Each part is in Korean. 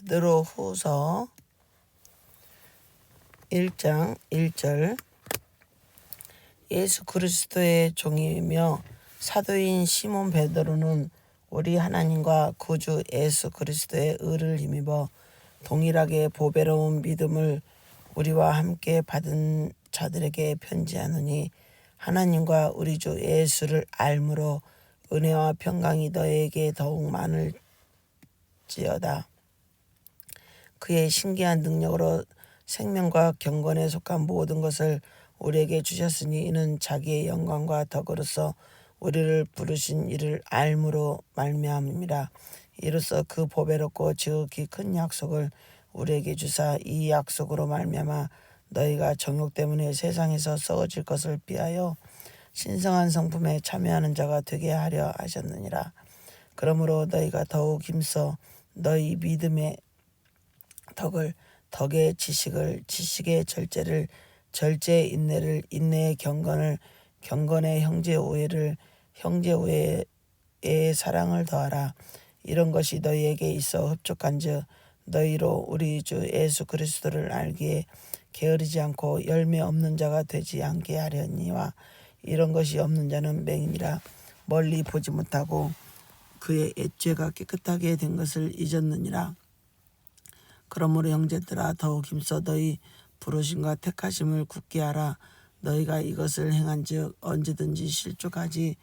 베드로 후서 1장 1절 예수 그리스도의 종이며 사도인 시몬 베드로는 우리 하나님과 구주 예수 그리스도의 의를 힘입어 동일하게 보배로운 믿음을 우리와 함께 받은 자들에게 편지하노니 하나님과 우리 주 예수를 알므로 은혜와 평강이 너에게 더욱 많을지어다. 그의 신기한 능력으로 생명과 경건에 속한 모든 것을 우리에게 주셨으니 이는 자기의 영광과 덕으로서 우리를 부르신 이를 알므로 말미암이라. 이로써 그 보배롭고 지극히 큰 약속을 우리에게 주사 이 약속으로 말미암아 너희가 정욕 때문에 세상에서 썩어질 것을 피하여 신성한 성품에 참여하는 자가 되게 하려 하셨느니라. 그러므로 너희가 더욱 힘써 너희 믿음의 덕을 덕의 지식을 지식의 절제를 절제의 인내를 인내의 경건을 경건의 형제 오해를 형제 오해의 사랑을 더하라. 이런 것이 너희에게 있어 흡족한즉 너희로 우리 주 예수 그리스도를 알기에 게으르지 않고 열매 없는 자가 되지 않게 하려니와. 이런 것이 없는 자는 맹이라 멀리 보지 못하고 그의 애죄가 깨끗하게 된 것을 잊었느니라 그러므로 형제들아 더욱 힘써 너희 부르심과 택하심을 굳게 하라. 너희가 이것을 행한즉 언제든지 실족하지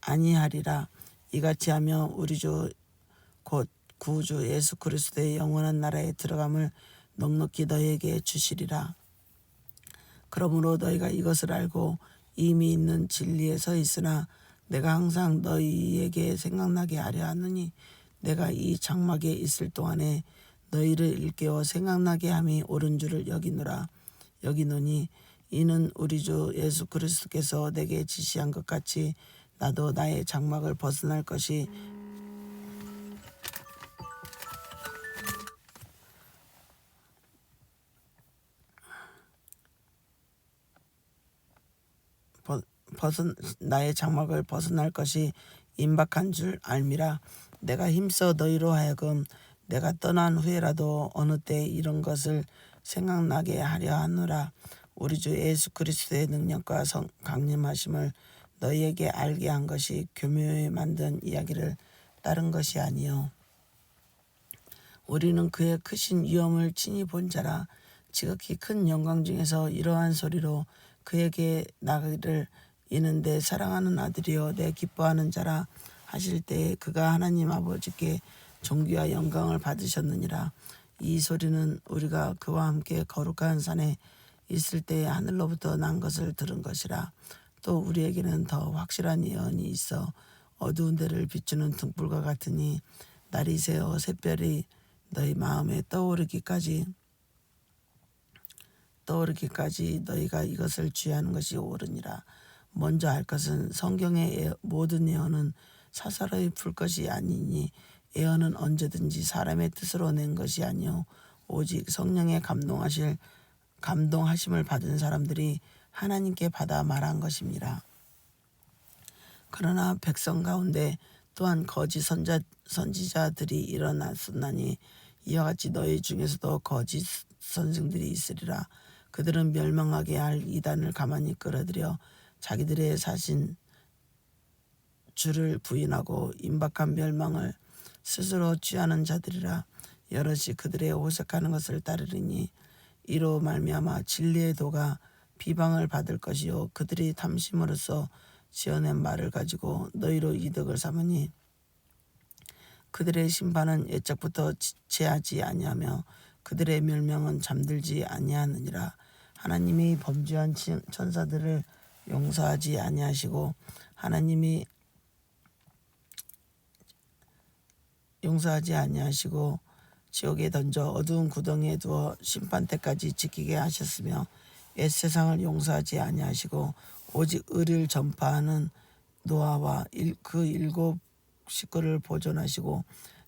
아니하리라. 이같이 하며 우리 주 곧 구주 예수 그리스도의 영원한 나라에 들어감을 넉넉히 너희에게 주시리라. 그러므로 너희가 이것을 알고 이미 있는 진리에 서 있으나 내가 항상 너희에게 생각나게 하려 하느니 내가 이 장막에 있을 동안에 너희를 일깨워 생각나게 함이 옳은 줄을 여기노라. 여기노니 이는 우리 주 예수 그리스도께서 내게 지시한 것 같이 나도 나의 장막을 벗어날 것이 벗- 벗은 나의 장막을 벗어날 것이 임박한 줄 알미라. 내가 힘써 너희로 하여금 내가 떠난 후에라도 어느 때 이런 것을 생각나게 하려 하노라. 우리 주 예수 그리스도의 능력과 성 강림하심을 너희에게 알게 한 것이 교묘히 만든 이야기를 따른 것이 아니요. 우리는 그의 크신 위엄을 친히 본 자라. 지극히 큰 영광 중에서 이러한 소리로 그에게 나기를 이는데 사랑하는 아들이여 내 기뻐하는 자라 하실 때에 그가 하나님 아버지께 존귀와 영광을 받으셨느니라. 이 소리는 우리가 그와 함께 거룩한 산에 있을 때에 하늘로부터 난 것을 들은 것이라. 또 우리에게는 더 확실한 예언이 있어 어두운 데를 비추는 등불과 같으니 날이 새어 샛별이 너희 마음에 떠오르기까지 떠오르기까지 너희가 이것을 취하는 것이 옳으니라. 먼저 할 것은 성경의 예- 모든 예언은 사사로이 풀 것이 아니니 예언은 언제든지 사람의 뜻으로 낸 것이 아니요 오직 성령의 감동하실 감동하심을 받은 사람들이 하나님께 받아 말한 것입니다. 그러나 백성 가운데 또한 거짓 선자, 선지자들이 일어났었나니 이와 같이 너희 중에서도 거짓 선생들이 있으리라 그들은 멸망하게 할 이단을 가만히 끌어들여 자기들의 사신 주를 부인하고 임박한 멸망을 스스로 취하는 자들이라 여럿이 그들의 오색하는 것을 따르리니 이로 말미암아 진리의 도가 비방을 받을 것이요 그들이 탐심으로써 지어낸 말을 가지고 너희로 이득을 삼으니 그들의 심판은 옛적부터 지체하지 아니하며 그들의 멸명은 잠들지 아니하느니라. 하나님이 범죄한 친- 천사들을 용서하지 아니하시고 하나님이 용서하지 아니하시고 지옥에 던져 어두운 구덩이에 두어 심판 때까지 지키게 하셨으며 옛 세상을 용서하지 아니하시고 오직 의를 전파하는 노아와 일, 그 일곱 식구를 보존하시고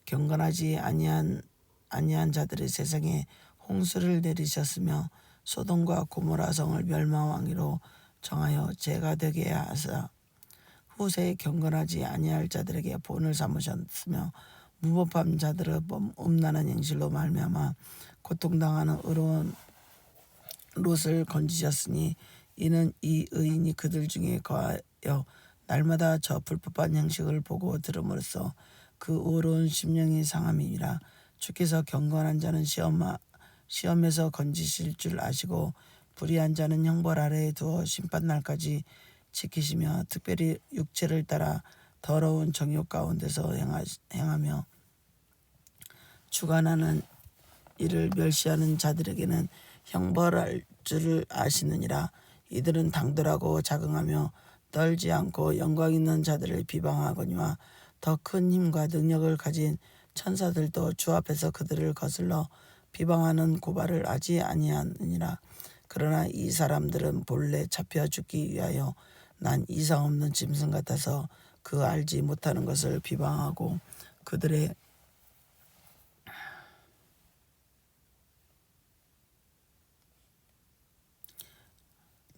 경건하지 아니한 아니한 자들의 세상에 홍수를 내리셨으며 소돔과 고모라 성을 멸망왕이로 정하여 죄가 되게 하사 후세에 경건하지 아니할 자들에게 본을 삼으셨으며 무법한 자들의 범- 음란한 행실로 말미암아 고통당하는 의로운 롯을 건지셨으니 이는 이 의인이 그들 중에 거하여 날마다 저 불법한 형식을 보고 들음으로써 그 의로운 심령이 상함이니라 주께서 경건한 자는 시험 시험에서 건지실 줄 아시고 불의한 자는 형벌 아래에 두어 심판 날까지 지키시며 특별히 육체를 따라 더러운 정욕 가운데서 행하, 행하며 주관하는 이를 멸시하는 자들에게는 형벌할 줄을 아시느니라. 이들은 당돌하고 자긍하며 떨지 않고 영광 있는 자들을 비방하거니와 더 큰 힘과 능력을 가진 천사들도 주 앞에서 그들을 거슬러 비방하는 고발을 하지 아니하느니라. 그러나 이 사람들은 본래 잡혀 죽기 위하여 난 이상 없는 짐승 같아서 그 알지 못하는 것을 비방하고 그들의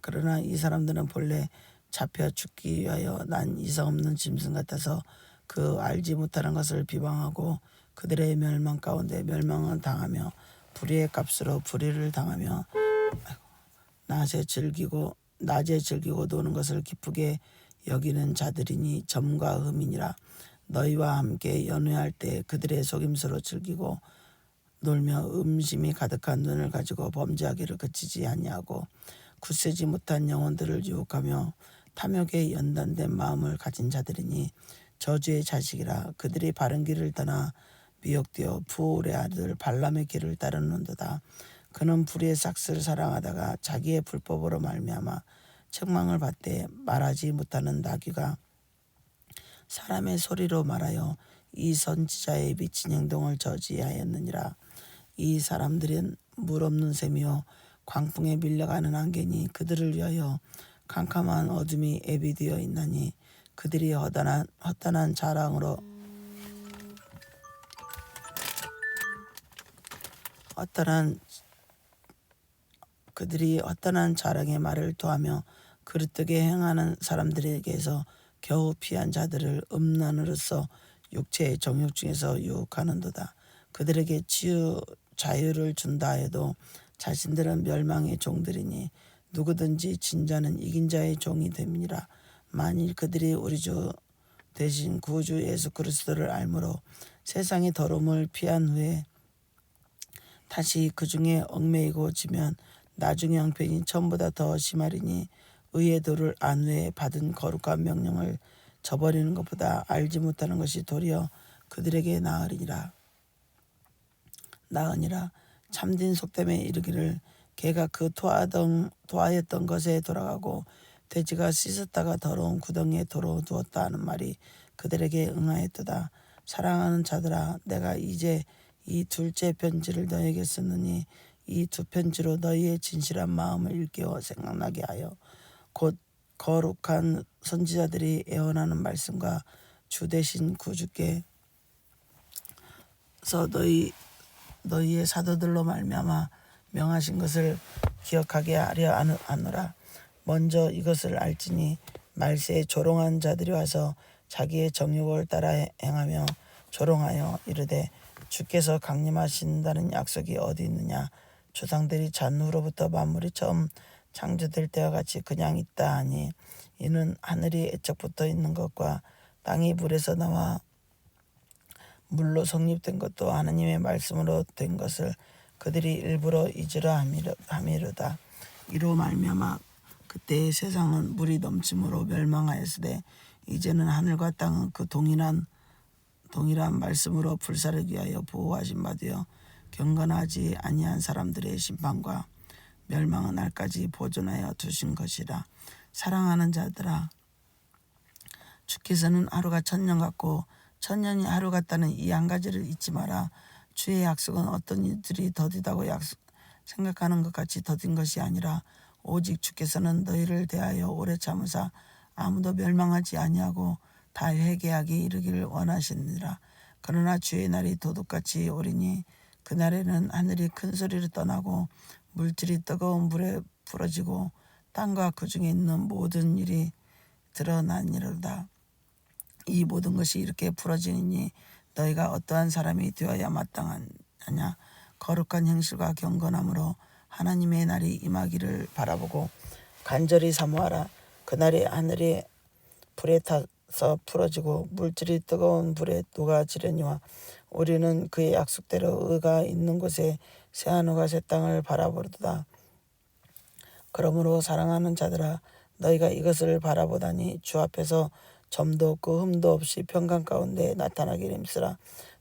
그러나 이 사람들은 본래 잡혀 죽기 위하여 난 이상 없는 짐승 같아서 그 알지 못하는 것을 비방하고 그들의 멸망 가운데 멸망을 당하며 불의의 값으로 불의를 당하며 낮에 즐기고 낮에 즐기고 노는 것을 기쁘게 여기는 자들이니 점과 흠이니라. 너희와 함께 연회할 때 그들의 속임수로 즐기고 놀며 음심이 가득한 눈을 가지고 범죄하기를 그치지 아니하고 굳세지 못한 영혼들을 유혹하며 탐욕에 연단된 마음을 가진 자들이니 저주의 자식이라 그들이 바른 길을 떠나 미혹되어 부올의 아들 발람의 길을 따르는도다. 그는 불의의 삭스를 사랑하다가 자기의 불법으로 말미암아 책망을 받되 말하지 못하는 나귀가 사람의 소리로 말하여 이 선지자의 미친 행동을 저지하였느니라. 이 사람들은 물 없는 샘이요 광풍에 밀려가는 안개니 그들을 위하여 캄캄한 어둠이 애비되어 있나니 그들이 허단한 헛단한 자랑으로 헛단한 그들이 헛단한 자랑의 말을 토하며 그릇되게 행하는 사람들에게서 겨우 피한 자들을 음란으로서 육체의 정욕 중에서 유혹하는도다. 그들에게 치유 자유를 준다 해도 자신들은 멸망의 종들이니 누구든지 진자는 이긴 자의 종이 됩니다. 만일 그들이 우리 주 대신 구주 예수 그리스도를 알므로 세상의 더러움을 피한 후에 다시 그 중에 얽매이고 지면 나중에 형편이 처음보다 더 심하리니 의의 도를 안 후에 받은 거룩한 명령을 저버리는 것보다 알지 못하는 것이 도리어 그들에게 나으리니라 나으니라 참된 속담에 이르기를 개가 그 토하던 토하였던 것에 돌아가고 돼지가 씻었다가 더러운 구덩이에 도로 두었다 하는 말이 그들에게 응하였도다. 사랑하는 자들아 내가 이제 이 둘째 편지를 너에게 쓰느니 이 두 편지로 너희의 진실한 마음을 일깨워 생각나게 하여 곧 거룩한 선지자들이 애원하는 말씀과 주 대신 구주께서 너희 너희의 사도들로 말미암아 명하신 것을 기억하게 하려 하노라. 먼저 이것을 알지니 말세에 조롱한 자들이 와서 자기의 정욕을 따라 행하며 조롱하여 이르되 주께서 강림하신다는 약속이 어디 있느냐 조상들이 잔후로부터 만물이 처음 창조될 때와 같이 그냥 있다 하니 이는 하늘이 애적부터 있는 것과 땅이 물에서 나와 물로 성립된 것도 하나님의 말씀으로 된 것을 그들이 일부러 잊으라 함이로다. 이로 말미암아 그때의 세상은 물이 넘침으로 멸망하였으되 이제는 하늘과 땅은 그 동일한 동일한 말씀으로 불사르기 위하여 보호하신 바 되어 경건하지 아니한 사람들의 심판과 멸망의 날까지 보존하여 두신 것이라 사랑하는 자들아 주께서는 하루가 천년 같고 천년이 하루 같다는 이 한 가지를 잊지 마라 주의 약속은 어떤 이들이 더디다고 약속 생각하는 것 같이 더딘 것이 아니라 오직 주께서는 너희를 대하여 오래 참으사 아무도 멸망하지 아니하고 다 회개하기 이르기를 원하시느니라. 그러나 주의 날이 도둑같이 오리니 그날에는 하늘이 큰 소리를 떠나고 물질이 뜨거운 물에 풀어지고 땅과 그 중에 있는 모든 일이 드러나니로다. 이 모든 것이 이렇게 풀어지니 너희가 어떠한 사람이 되어야 마땅하냐? 거룩한 행실과 경건함으로 하나님의 날이 임하기를 바라보고 간절히 사모하라. 그날이 하늘이 불에 타서 풀어지고 물질이 뜨거운 불에 녹아지려니와 우리는 그의 약속대로 의가 있는 곳에 새하늘과 새 땅을 바라보도다. 그러므로 사랑하는 자들아 너희가 이것을 바라보다니 주 앞에서 점도 없고 흠도 없이 평강 가운데 나타나기를 힘쓰라.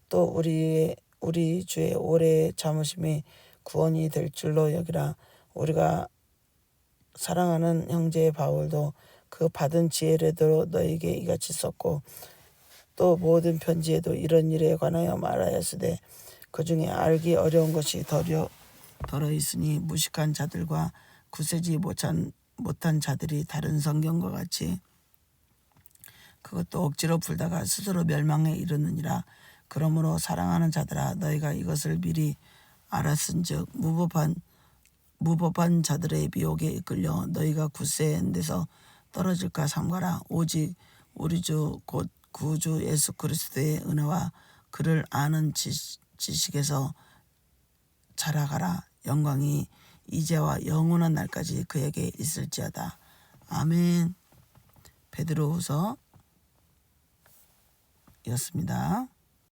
또 우리의 우리 주의 오래 참으심이 구원이 될 줄로 여기라. 우리가 사랑하는 형제 바울도 그 받은 지혜례대로 너에게 이같이 썼고 또 모든 편지에도 이런 일에 관하여 말하였으되 그 중에 알기 어려운 것이 덜어 덜어 있으니 무식한 자들과 구세지 못한 못한 자들이 다른 성경과 같이 그것도 억지로 풀다가 스스로 멸망에 이르느니라. 그러므로 사랑하는 자들아 너희가 이것을 미리 알았은즉 무법한 무법한 자들의 미혹에 이끌려 너희가 굳세한 데서 떨어질까 삼가라. 오직 우리 주 곧 구주 예수 그리스도의 은혜와 그를 아는 지- 지식에서 자라가라. 영광이 이제와 영원한 날까지 그에게 있을지어다. 아멘. 베드로후서 였습니다.